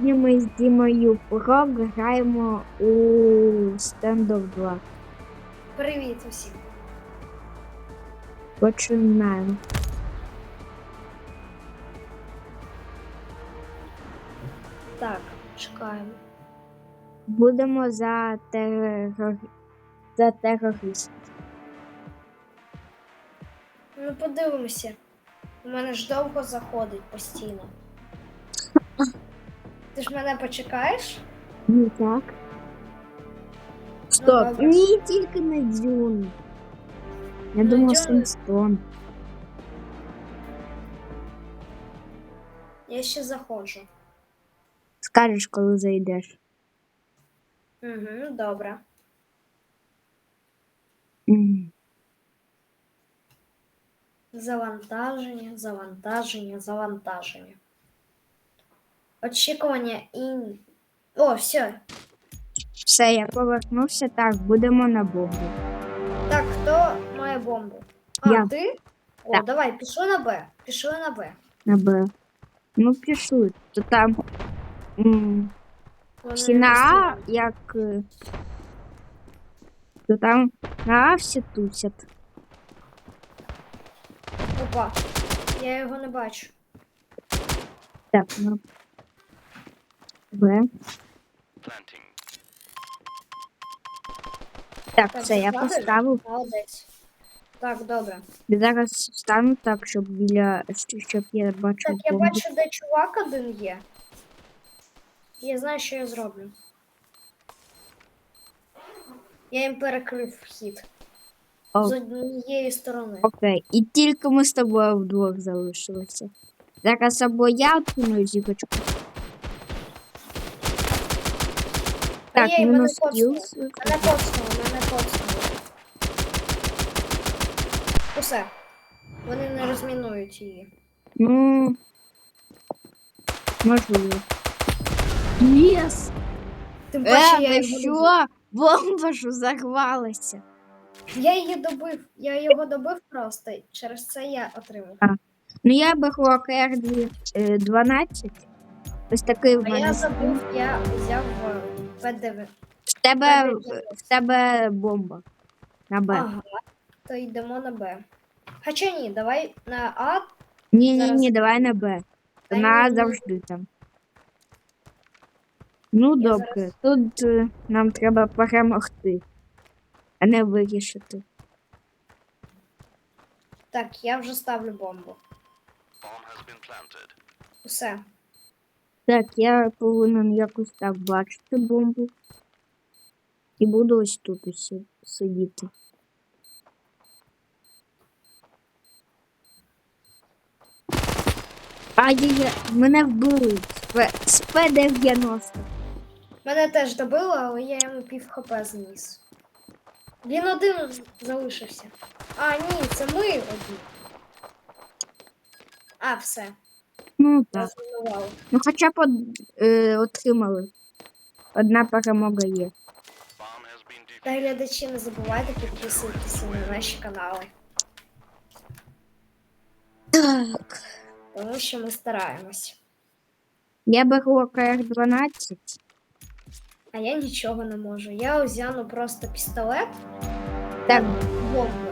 Сьогодні ми з Дімою Про граємо у Standoff 2. Привіт усім. Починаємо. Так, чекаємо. Будемо за, терор... за терористів. Ну, подивимося. У мене ж довго заходить постійно. Ти ж мене почекаєш? Ну так. Стоп, добре. ні, тільки на Дюну. Я На думав, Дюну? Сенстон. Я ще заходжу. Скажеш, коли зайдеш. Угу, добре. М. Завантаження, завантаження, завантаження. Очікування і. О, все. Все, я повернувся. Так, будемо на бомбу. Так, хто має бомбу? А, Я. ти? О, Так. давай, пішли на Б. Пішли на Б. На Б. Ну, пішли. То там. м, Вони Всі на А, як. е, То там на А всі тусять. Опа. Я його не бачу. Так, ну. Б. Так, все, я поставив. Молодець. Так, добре. Я зараз стану так, щоб біля щоб я бачив Так, я бомбу. бачу, де чувак один є. Я знаю, що я зроблю. Я їм перекрив вхід. О. З однієї сторони. Окей, і тільки ми з тобою вдвох залишилися. Зараз або я откину зіпочку. Так, Ей, мене мінус кілс. Мене коцнуло, мене коцнуло. Усе. Вони не розмінують її. Ну. Можливо. Єс! Тим паче, Е, я, ви його добив. що? Бомба ж взорвалася. я її добив. Я його добив просто. і Через це я отримав. Ну я беру АКР 12. Ось такий в А я мене. забув, я взяв е, ПДВ. В тебе, в тебе бомба. На Б. Ага, то йдемо на Б. Хоча ні, давай на А. ні, ні, ні, давай на Б. Та На А ні, ні. завжди там. Ну, Я добре. зараз- Тут е, нам треба перемогти, а не вирішити. Так, я вже ставлю бомбу. Bomb has been planted. Усе. Так, я повинен якось так бачити бомбу. І буду ось тут ось сидіти. А я, мене вбили з П- з П-90. Мене теж добило, але я йому пів хп зніс. Він один залишився. А, ні, це ми одні. А, все. Ну так. Ну хоча б од- е, отримали. Одна перемога є. Та глядачі, не забувайте підписуватися на наші канали, Так. тому що ми стараємось. Я беру АКР-12. А я нічого не можу. Я узяну просто пістолет, Так. бомбу.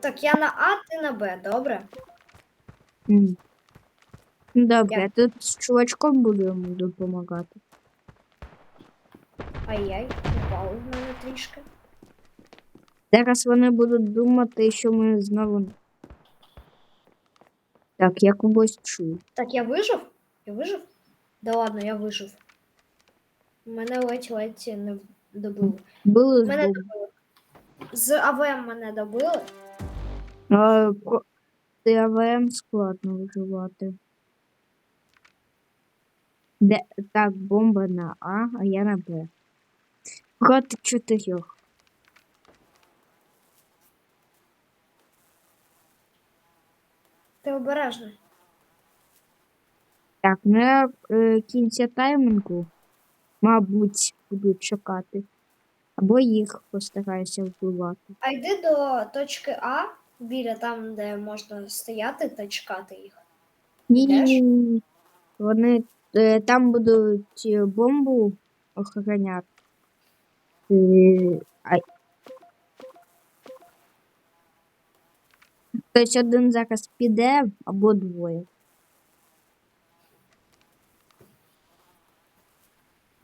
Так, я на А, ти на Б, добре? м. Ну, Добре, Я- тут з чувачком буду йому допомагати. Ай-яй, упали в мене трішки. Зараз вони будуть думати, що ми знову. Так, я когось чую. Так, я вижив? Я вижив? Да ладно, я вижив. Мене ледь-ледь не добили. Були Мене добили. З АВМ мене добили. А, Ти АВМ складно виживати. Де... Так, бомба на А, а я на Б. Проти чотирьох. Ти обережно. Так, ну я е, кінця таймінгу, мабуть, буду чекати. Або їх постараюся вбивати. А йди до точки А, біля там, де можна стояти та чекати їх. Ні, ні, ні. Вони Там будуть е, бомбу охороняти. Е, Хтось один зараз піде або двоє.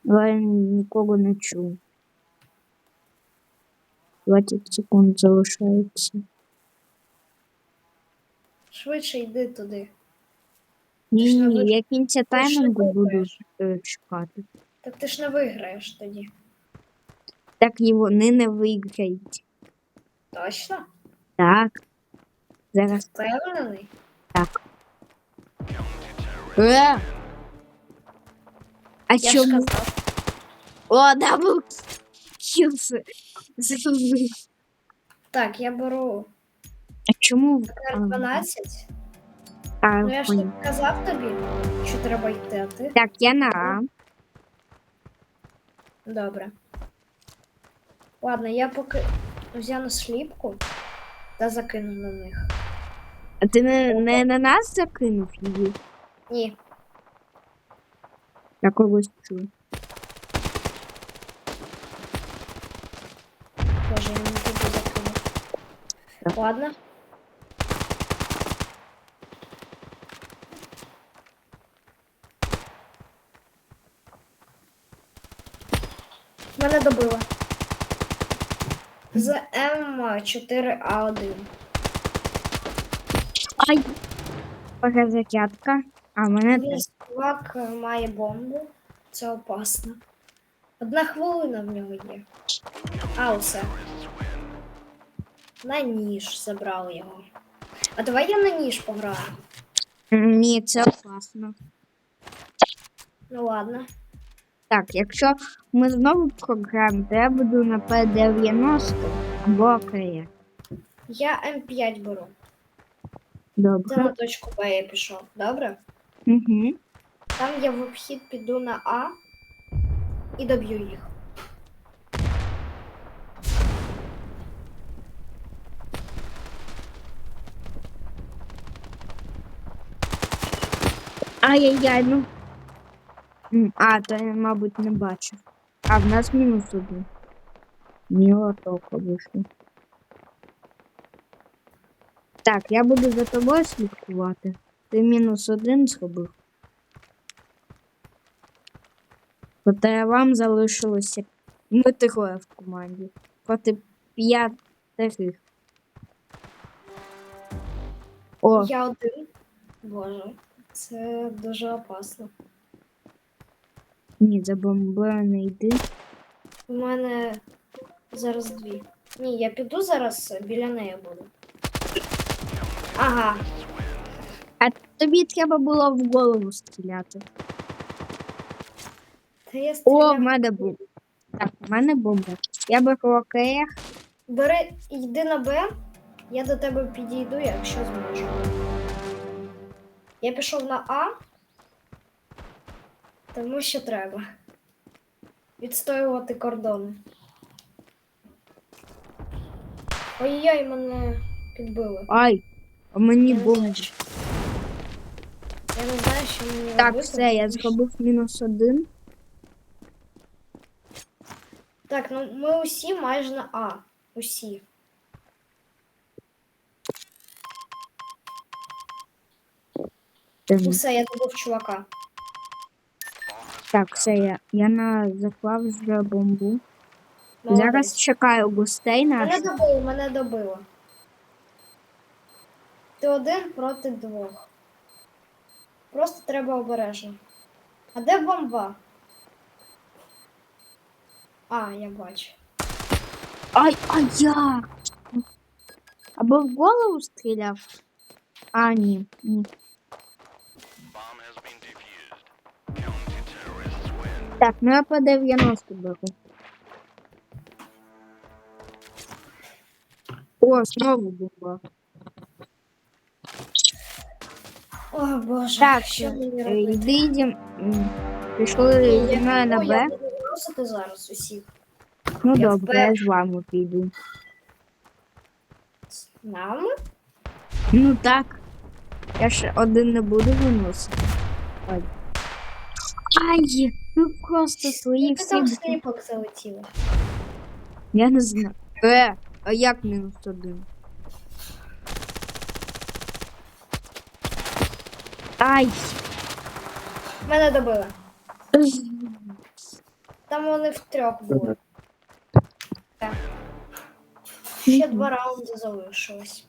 Але нікого не чув. 20 секунд залишається. Швидше йди туди. Ні, ж не ні, ви- я кінця ж не таймінгу буду виграєш. е, чекати. Так ти ж не виграєш тоді. Так і вони не виграють. Точно? Так. Зараз Впевнений? так. Е! А Я ж чому? казав. О, дабл кіл. Так, я беру А чому? КР-12. А, Ну я ж не казав тобі, що треба йти, а ти. Так, я на А. Добре. Ладно, я поки взяну сліпку та закину на них. А ти не, не на нас закинув її? Ні, Я когось чую. боже, я не туди закинув. Ладно. Мене добило. З М4А1. Ай! Перезарядка. А мене е, має бомбу. Це опасно. Одна хвилина в нього є. А, усе. На ніж забрав його. А давай я на ніж пограю. Ні, це опасно. Ну ладно. Так, якщо ми знову програємо, то я буду на П90 або АКЕ. Я М5 беру. Це на точку Б я пішов. Добре? Угу. Там я в обхід піду на А і доб'ю їх. Ай-яй-яй, ну. А, то я, мабуть, не бачив. А, в нас мінус один. Міла тока вийшло. Так, я буду за тобою слідкувати. Ти мінус один зробив. Проте вам залишилося ми троє в команді. Проти п'ятерих. О, Я один. Боже, це дуже опасно. Ні, за бомбою не йди. У мене зараз дві. Ні, я піду зараз біля неї буду. Ага, А тобі треба було в голову стріляти. та я О, в мене бомба. Так, в мене бомба. Я беру океях. Бери, йди на Б, я до тебе підійду, якщо зможу. Я пішов на А, тому що треба. Відстоювати кордон. Ой-ой, мене підбили. Ай, а мені Я не бомба. Я не знаю, що мені Так, робити. все, я зробив мінус один. Так, ну ми усі майже на А. Усі. Ем, Усе, я добув чувака. Так, все, я, я на заклав вже бомбу. Молодець. Зараз чекаю гостей Мене наших. добило, мене добило. Ти один проти двох. Просто треба обережно. А де бомба? А, я бачу. Ай, ай, як? Або в голову стріляв? А, ні, ні. Так, ну я по 90 беру. О, знову бомба. О, Боже, Так, що мені е, робити? йди, м, Пішли зі мною на О, я буду виносити зараз усіх. Ну я добре, я вперше. з вами піду. Нами? Ну так. Я ж один не буду виносити. Ой. Ай, ну просто свої всі. там сліпок залетіло? Я не знаю. Е, а як мінус один? Ай. Мене добили. Там вони втрьох були. Так. Ще два раунди залишилось.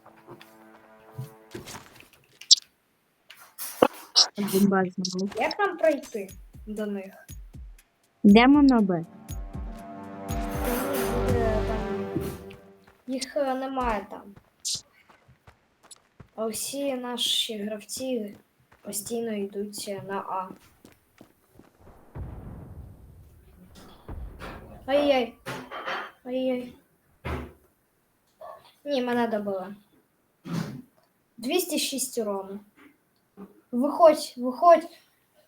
Як нам пройти до них? Йдемо на Б. Їх е, немає там. А всі наші гравці постійно йдуть на А. Ай-яй. Ай-яй. Ні, мене добили. 206 урону. Виходь, виходь.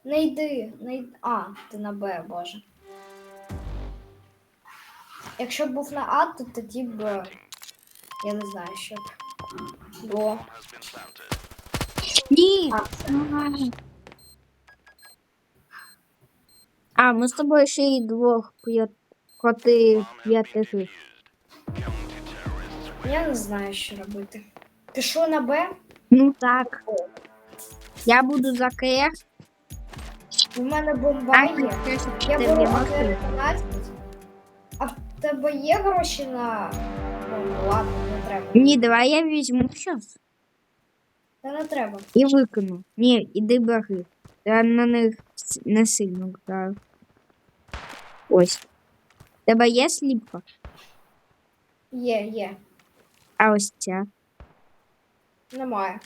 Не йди, не йди. А, ти на Б, боже. Якщо б був на А, то тоді б. Я не знаю, що б було. Has been planted. Ні. А, А, ми з тобою ще й двох п'ят... коти terrorists я не знаю, що робити. Ти що на Б? Ну так. Я буду за КС. У мене бомба є. Я беру АК-12. А в тебе є гроші на. Ну, ладно, не треба. Ні, давай я візьму щас. Та не треба. І викину. Ні, іди бери. Я на них не сильно граю. Ось. Тебе є сліпка? Є, є. А ось ця. Немає.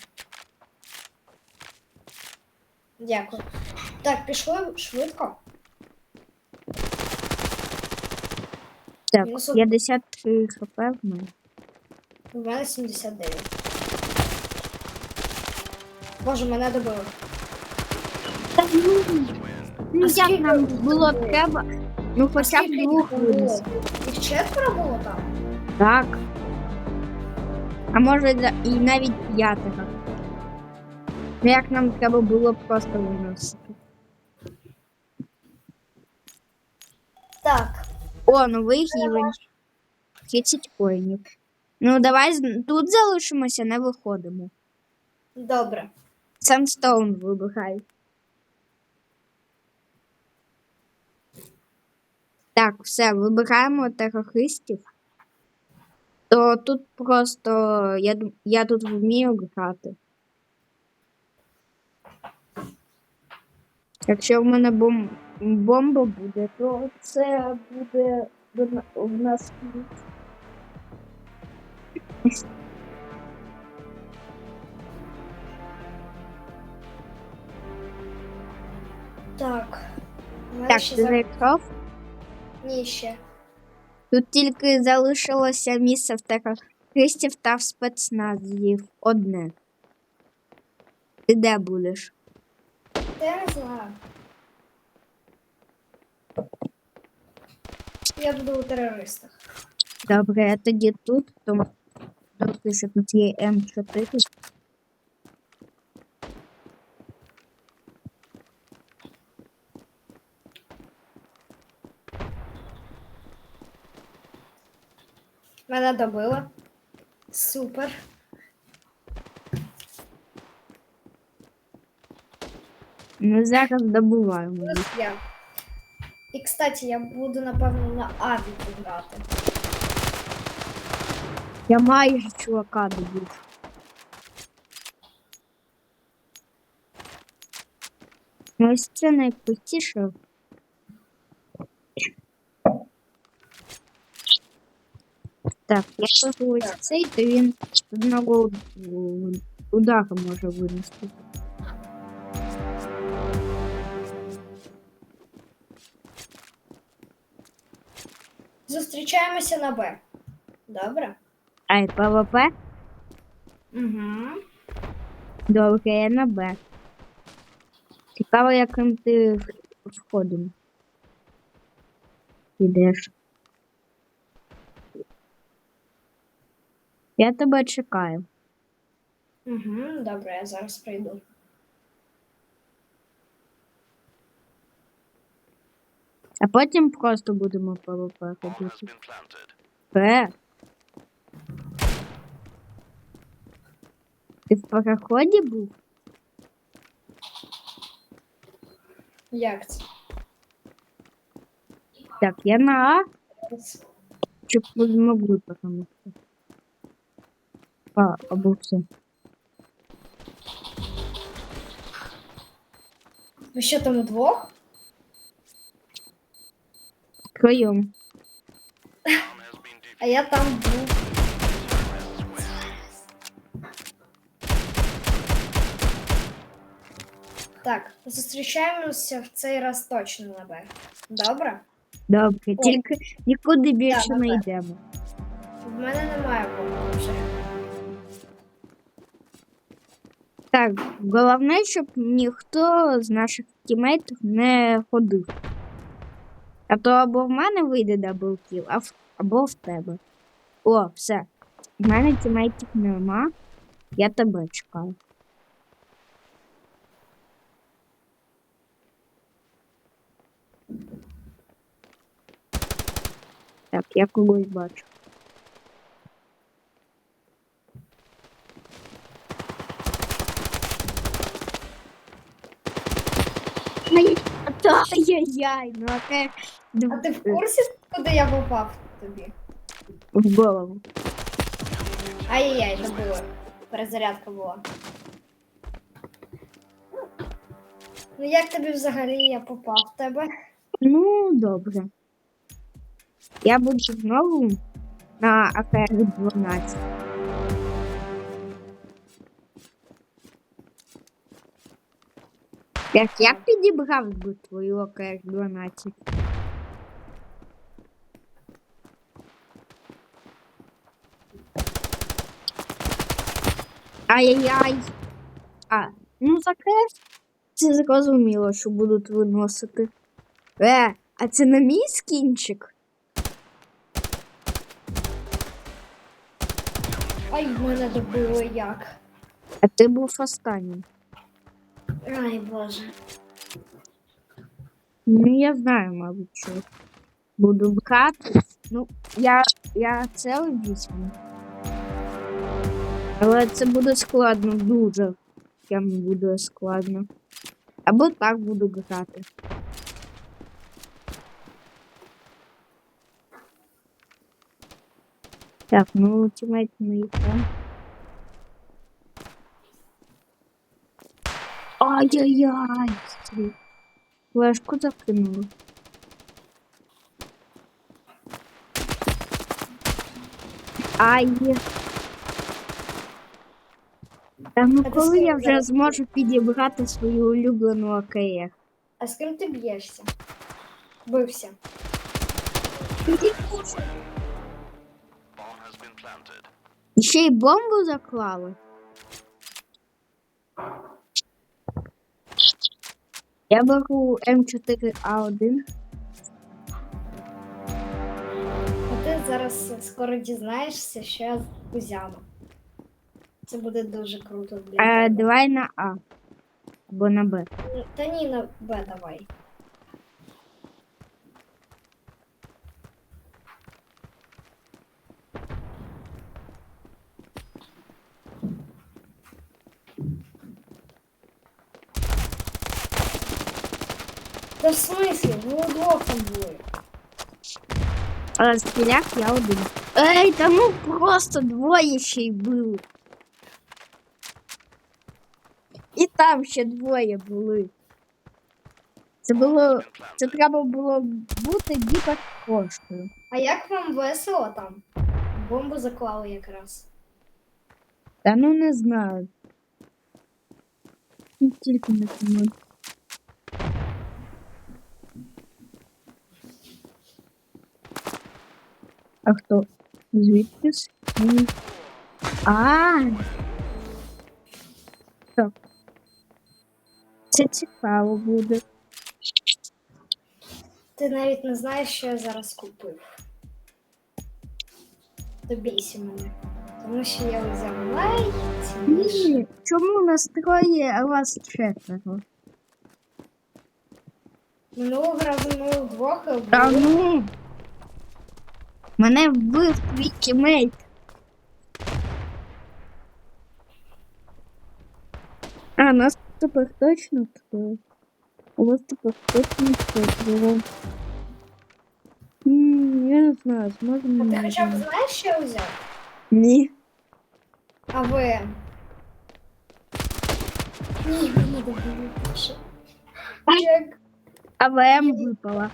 Дякую. Так, пішли швидко. Так, Мінус один. 53 хп в мене. У мене 79. Боже, мене добили. Та ну, ну як скільки нам було було? треба? Ну хоча б Скільки їх двох було? винести. Їх четверо було там? Так. А може да- і навіть п'ятого. Ну як нам треба було просто виносити. Так. О, новий рівень. 30 коїнів. Ну, давай тут залишимося, не виходимо. Добре. Санстоун вибігай. Так, все, вибираємо терористів. То тут просто я, я тут вмію грати. Якщо в мене бом... бомба буде, то це буде в нас. Так. Так, ще ти зайшов? Ні, ще. Тут тільки залишилося місце в терористів та в спецназів одне. Ти де будеш? Та я буду у терористах. Добре, я тоді тут, тому доки що тут є М4. Мене добили. Супер. Ми зараз добуваємо Плюс я. І, кстати, я буду, напевно, на Авіку грати. Я майже чувака добив. Ну, Ось це найпростіше. Так, якщо ось цей, то він одного м, удару може винести. Зустрічаємося на Б. Добре? Ай, ПВП? Угу. Добре, я на Б. Цікаво, яким ти входом. Ідеш. Я тебе чекаю. Угу, добре, я зараз прийду. А потім просто будемо ПВП ходити. Пе. Ти в переході був? Як це? Так, я на А, щоб ви змогли перемогти. А, або все. Ви що там удвох? Втроєм. Bomb has been defused. А я там був. Так, зустрічаємося в цей раз точно на Б. Добре? Добре, тільки нікуди більше Да, не да, да. йдемо. В мене немає бомби вже. Так, головне, щоб ніхто з наших тімейтів не ходив. А то або в мене вийде даблкіл, або в тебе. О, все. В мене тімейтів нема. Я тебе чекаю. Так, я когось бачу. Ай-яй-яй, ну а А ти в курсі, куди я попав тобі? в голову. Ай-яй-яй, забула. Перезарядка була. Ну як тобі взагалі я попав в тебе? Ну, добре. Я буду знову на АКР 12. Так, я підібрав би твою АКР 12. Ай-яй-яй. А, ну таке. Це зрозуміло, що будуть виносити. Е, а це не мій скінчик? Ай, мене добило як. А ти був останнім. Ай, боже. Ну, я знаю, мабуть, що буду брати. Ну, я, я це візьму. Але це буде складно, дуже. Прям буде складно. Або так буду грати. Так, ну ультимейт мої там. Ай-яй-яй! Флешку закинули. Ай. Та ну А коли я вже зможу підібрати свою улюблену АКР? А з ким ти б'єшся? Бився. Ще й бомбу заклали. Я беру М4А1. А ти зараз скоро дізнаєшся, що я кузяма. Це буде дуже круто для А, тебе. давай на А. Або на Б. Та ні, на Б давай. Та в смислі? Ви удвох там були. А стріляк я один. Ей, та ну просто двоє ще й було. Там ще двоє були. Це було. Це треба було бути гіперкошкою. А як вам весело там? Бомбу заклали якраз. Та ну не знаю. Ну, Тільки не тому. А хто? Звідки? ж? Ні. А. Це цікаво буде. Ти навіть не знаєш, що я зараз купив. Добійся мене. Тому що я взяв. Ні, чому нас троє, а вас четверо? Минулого разу ми Двох і Та ну. Мене вбив твій тімейт. А, нас тепер точно троє. У вас тепер точно четверо. М, Я не знаю, А зможемо. ти не хоча б знаєш, що я взяв? Ні. АВМ. Ні, мені. Чек. АВМ випала.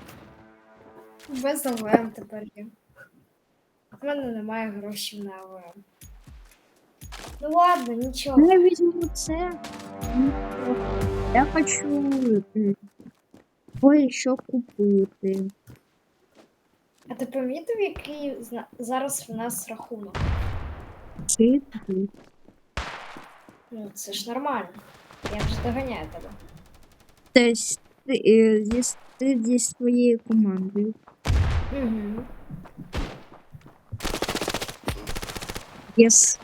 Без АВМ тепер є. У мене немає грошей на АВМ. Ну ладно, нічого. Ну, Я візьму це. Ну, Я хочу м, кое-що купити. А ти помітив, який зна- зараз в нас рахунок? Чи тут? Ну, це ж нормально. Я вже доганяю тебе. Тобто ти, е, зі, ти зі своєю командою. Угу. Єс.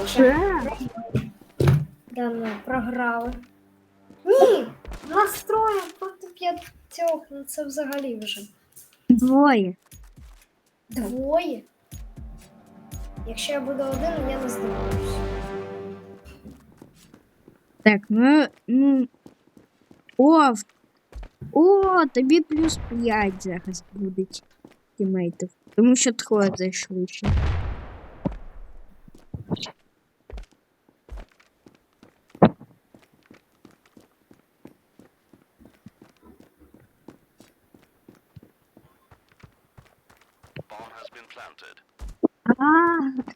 Боже. Да ну, програли. Ні! Настроєм проти п'ятьох. Ну це взагалі вже. Двоє. Двоє. Якщо я буду один, я не здивуюсь. Так, ну, ну. О, в- о, тобі плюс 5 зараз буде тімейтів. Тому що троє зайшли ще. Bomb has been planted. А,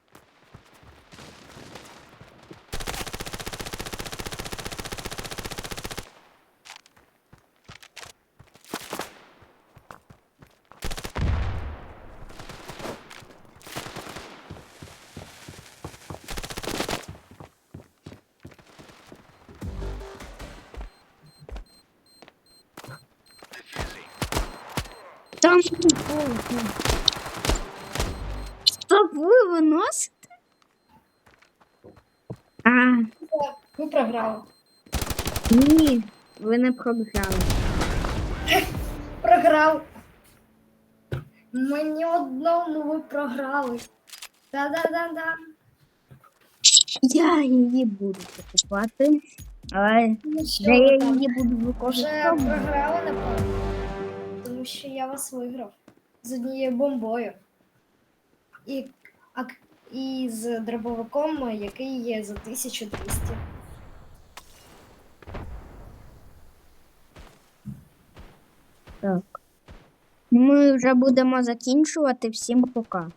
Diffusing. там холодно. Ви виносите? А, Ви програли. ні, ви не програли. Програв. Мені одному ви програли. Да-да-да-да. Я її буду покупати, але Ну що я ви там? її буду Вже використовувати. програли, напевно. Тому що я вас виграв з однією бомбою. І, і з дробовиком, який є за 1200. Так. Ми вже будемо закінчувати. Всім пока.